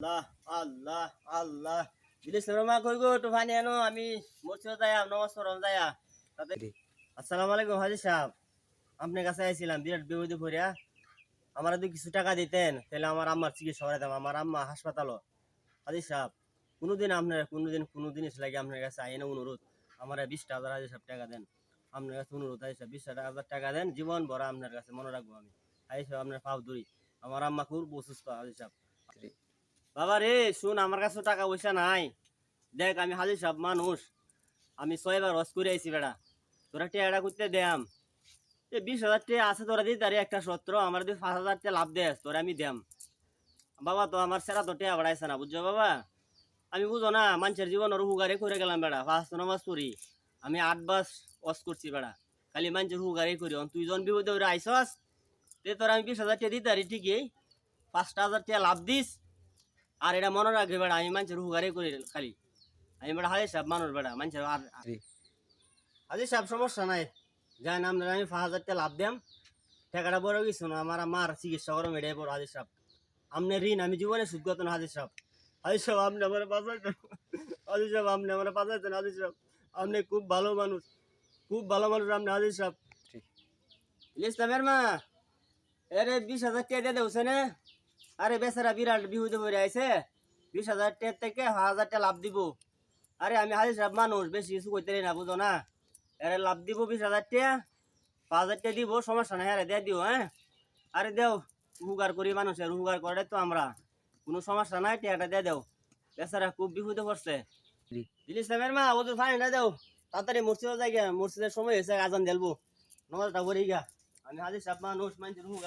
আল্লাহ আল্লাহ আল্লাহ। দিলিস মা কই গো পানি আনো আমি মরছিও যাইয়া নমাজ পড়াম যাইয়া তাতে আসসালামু আলাইকুম হাজি সাহেব। আপনার কাছে আইছিলাম বিরাট বিপদে পড়িয়া আমার যদি কিছু টাকা দিতেন তাহলে আমার আম্মার চিকিৎসা করাইতাম আমার আম্মা হাসপাতালও। হাজি সাহেব কোনোদিন আপনার কোনোদিন কোনো জিনিস লাগে আপনার কাছে আইনে অনুরোধ। আমার বিশটা হাজার হাজি সাহেব টাকা দেন। আপনার কাছে অনুরোধ হাজি সাহেব বিশ হাজার টাকা দেন জীবন ভরা আপনার কাছে মনে রাখব আমি। হাজি সাহেব আপনার পাও দূরি আমার আম্মা খুব অসুস্থ হাজি সাহেব। বাবা রে, শুন, আমার কাছে টাকা পয়সা নাই। দেখ, আমি হাজি সব মানুষ। আমি ছয় ছয়বার হস করে আইছি বেড়া। তোরা টেয়াটা করতে দেয়াম। এ, বিশ হাজার টাকা আছে, তোরা দিই তারে একটা সত্র। আমার যদি পাঁচ হাজার টাকা লাভ দেয় তোরা আমি দেম বাবা, তো আমার সেরা তো টেয়া বাড়াইছে না, বুঝছ বাবা? আমি বুঝো না, মানুষের জীবন ওর হুগারে করে গেলাম বেড়া, পাঁচ নামাজ পড়ি। আমি আট বাস ওয়াশ করছি বেড়া। খালি মানুষের হুগারে করি। তুই জন বিপদে ওরা আইসস তে তোরা আমি বিশ হাজার টাকা দিতে পারি, ঠিকই। পাঁচটা হাজার টাকা লাভ দিস। আর এটা মনে রাখবে বেড়া আমি মানুষের হুগারে করি খালি। আমি বেড়া হাজির সাহেব মানুষ বেড়া মানুষের আর হাজির সাহেব সমস্যা নাই। যাই নাম আমি পাঁচ হাজার টাকা লাভ দেম টাকাটা বড় কিছু না আমার আমার চিকিৎসা করো এটাই বড় হাজির সাহেব। আপনার ঋণ আমি জীবনে সুদ করতো না হাজির সাহেব। হাজির সাহেব আপনি আমার বাঁচাইতেন হাজির সাহেব আপনি আমার বাঁচাইতেন হাজির সাহেব। আপনি খুব ভালো মানুষ। খুব ভালো মানুষ আপনি হাজির সাহেব। ইসলামের মা। আরে বিশ হাজার টাকা দিয়ে দেবছে না আরে বেচারা বিরাট বিহুতে ভরে আইছে। বিশ হাজার টাকা থেকে হাজার টাকা লাভ দিব। আরে আমি হাজির সাহেব মানুষ, বেশি কিছু করতে না, বুঝো না? আরে লাভ দিব বিশ হাজার টাকা, পাঁচ হাজার টাকা দিব, সমস্যা নাই, আরে দিয়ে দিও হ্যাঁ? আরে দেও, উপকার করি মানুষের, উপকার করে তো আমরা। কোনো সমস্যা নাই, টাকাটা দিয়ে দেও। বেচারা খুব বিহুতে পড়ছে দিলিস সাহেবের মা ওদের ফাইনটা দেও। তাড়াতাড়ি মসজিদে যাই গিয়া মসজিদের সময় হয়েছে, আজান দেলবো। নমাজটা করি গা আমি হাজির সাহেব মানুষ, মানুষের উপকার